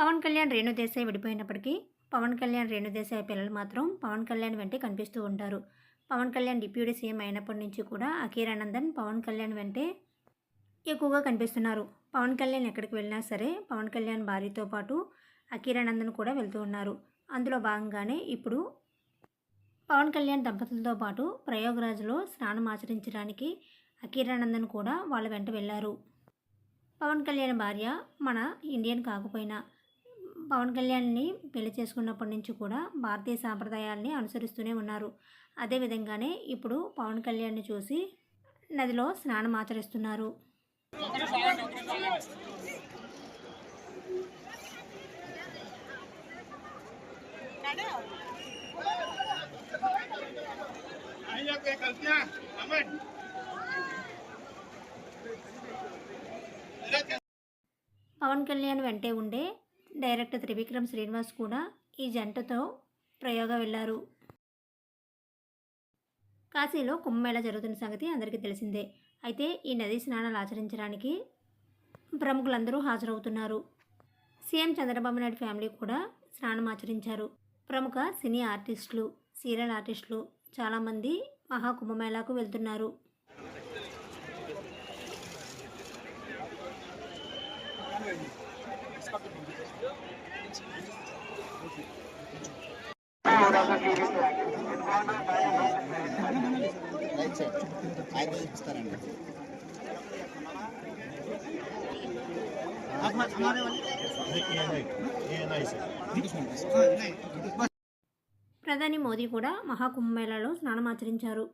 పవన్ కళ్యాణ్ రేణుదేశాయ్ విడిపోయినప్పటికీ పవన్ కళ్యాణ్ రేణుదేశాయ్ పిల్లలు మాత్రం పవన్ కళ్యాణ్ వెంటే కనిపిస్తూ ఉంటారు. పవన్ కళ్యాణ్ డిప్యూటీ సీఎం అయినప్పటి నుంచి కూడా అఖీరానందన్ పవన్ కళ్యాణ్ వెంటే ఎక్కువగా కనిపిస్తున్నారు. పవన్ కళ్యాణ్ ఎక్కడికి వెళ్ళినా సరే పవన్ కళ్యాణ్ భార్యతో పాటు అఖీరానందన్ కూడా వెళ్తూ ఉన్నారు. అందులో భాగంగానే ఇప్పుడు పవన్ కళ్యాణ్ దంపతులతో పాటు ప్రయోగరాజ్లో స్నానం ఆచరించడానికి అఖీరానందన్ కూడా వాళ్ళ వెంట వెళ్ళారు. పవన్ కళ్యాణ్ భార్య మన ఇండియన్ కాకపోయినా పవన్ కళ్యాణ్ని పెళ్ళి చేసుకున్నప్పటి నుంచి కూడా భారతీయ సాంప్రదాయాల్ని అనుసరిస్తూనే ఉన్నారు. అదేవిధంగానే ఇప్పుడు పవన్ కళ్యాణ్ని చూసి నదిలో స్నానం ఆచరిస్తున్నారు. పవన్ కళ్యాణ్ వెంటే ఉండే డైరెక్టర్ త్రివిక్రమ్ శ్రీనివాస్ కూడా ఈ జంటతో ప్రయోగ వెళ్ళారు. కాశీలో కుంభమేళ జరుగుతున్న సంగతి అందరికీ తెలిసిందే. అయితే ఈ నదీ స్నానాలు ఆచరించడానికి ప్రముఖులందరూ హాజరవుతున్నారు. సీఎం చంద్రబాబు నాయుడు ఫ్యామిలీ కూడా స్నానం ఆచరించారు. ప్రముఖ సినీ ఆర్టిస్టులు సీరియల్ ఆర్టిస్టులు చాలామంది మహా కుంభమేళాకు వెళ్తున్నారు. Thank you. ప్రధాని మోదీ కూడా మహాకుంభమేళాలో స్నానం ఆచరించారు.